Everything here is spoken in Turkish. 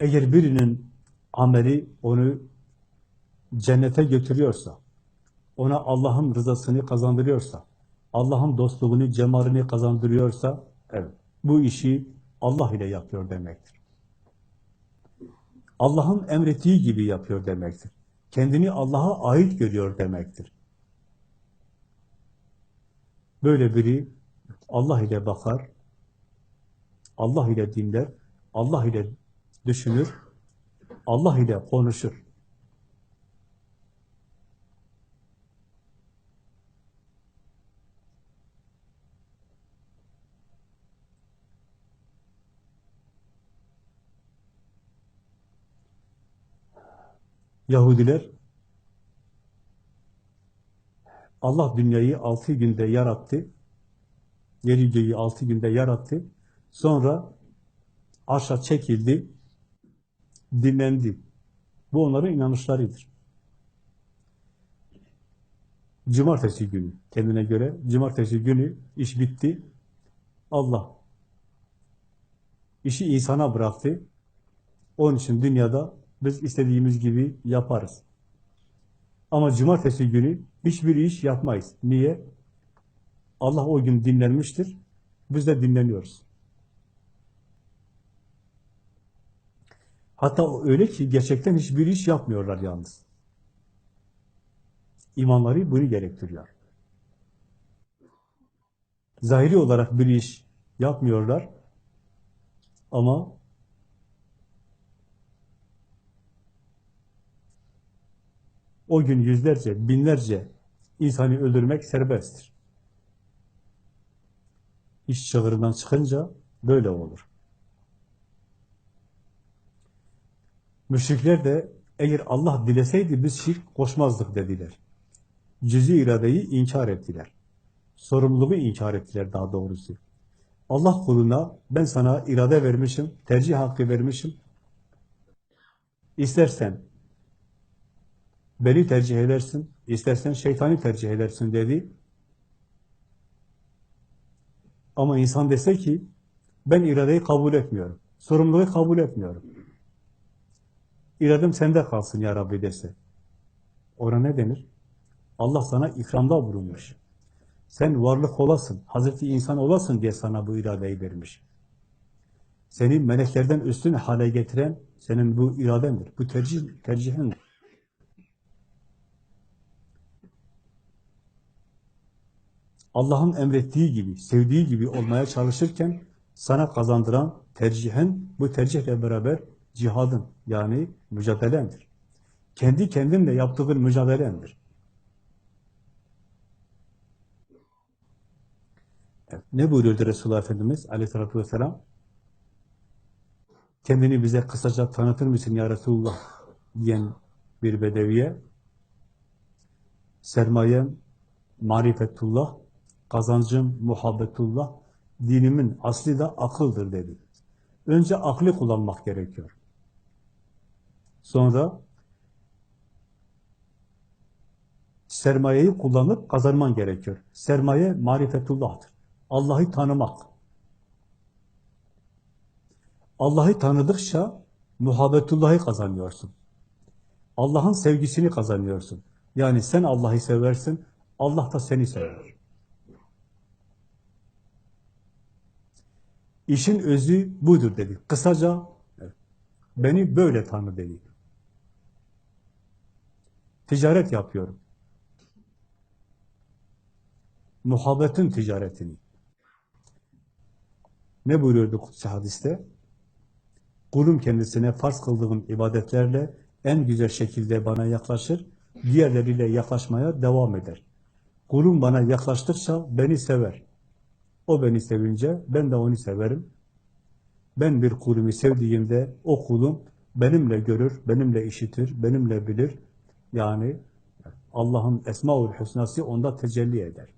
Eğer birinin ameli onu cennete götürüyorsa, ona Allah'ın rızasını kazandırıyorsa, Allah'ın dostluğunu, cemalini kazandırıyorsa, evet, bu işi Allah ile yapıyor demektir. Allah'ın emrettiği gibi yapıyor demektir. Kendini Allah'a ait görüyor demektir. Böyle biri Allah ile bakar, Allah ile dinler, Allah ile düşünür, Allah ile konuşur. Yahudiler Allah dünyayı altı günde yarattı. Yeri altı günde yarattı. Sonra arşa çekildi, dinlendi. Bu onların inanışlarıdır. Cumartesi günü kendine göre, cumartesi günü iş bitti. Allah işi insana bıraktı. Onun için dünyada biz istediğimiz gibi yaparız. Ama cumartesi günü hiçbir iş yapmayız. Niye? Allah o gün dinlenmiştir. Biz de dinleniyoruz. Hatta öyle ki gerçekten hiçbir iş yapmıyorlar yalnız. İmanları bunu gerektiriyor. Zahiri olarak bir iş yapmıyorlar ama o gün yüzlerce, binlerce insanı öldürmek serbesttir. İş çığırından çıkınca böyle olur. Müşrikler de eğer Allah dileseydi biz şirk koşmazdık dediler. Cüzi iradeyi inkar ettiler. Sorumluluğu inkar ettiler daha doğrusu. Allah kuluna ben sana irade vermişim, tercih hakkı vermişim. İstersen beni tercih edersin, istersen şeytani tercih edersin dedi. Ama insan dese ki ben iradeyi kabul etmiyorum, sorumluluğu kabul etmiyorum. İradem sende kalsın ya Rabbi dese. Ona ne denir? Allah sana ikramda bulunmuş. Sen varlık olasın, Hazreti insan olasın diye sana bu iradeyi vermiş. Seni meleklerden üstün hale getiren senin bu iradendir, bu tercih, tercihindir. Allah'ın emrettiği gibi, sevdiği gibi olmaya çalışırken sana kazandıran tercihin, bu tercihle beraber cihadın yani mücadelendir. Kendi kendinle yaptığın mücadelendir. Evet, ne buyuruyordu Resulullah Efendimiz aleyhissalatü vesselam? Kendini bize kısaca tanıtır mısın ya Resulullah diyen bir bedeviye sermayem marifetullah, kazancım muhabbetullah, dinimin asli de akıldır dedi. Önce aklı kullanmak gerekiyor. Sonra sermayeyi kullanıp kazanman gerekiyor. Sermaye marifetullah'tır. Allah'ı tanımak. Allah'ı tanıdıkça muhabbetullah'ı kazanıyorsun. Allah'ın sevgisini kazanıyorsun. Yani sen Allah'ı seversin, Allah da seni sever. İşin özü budur dedi. Kısaca beni böyle tanı dedi. Ticaret yapıyorum. Muhabbetin ticaretini. Ne buyuruyordu Kutsi hadiste? Kulum kendisine farz kıldığım ibadetlerle en güzel şekilde bana yaklaşır, diğerleriyle yaklaşmaya devam eder. Kulum bana yaklaştıkça beni sever. O beni sevince ben de onu severim. Ben bir kulumu sevdiğimde o kulum benimle görür, benimle işitir, benimle bilir. Yani Allah'ın Esma-ül Hüsnası onda tecelli eder.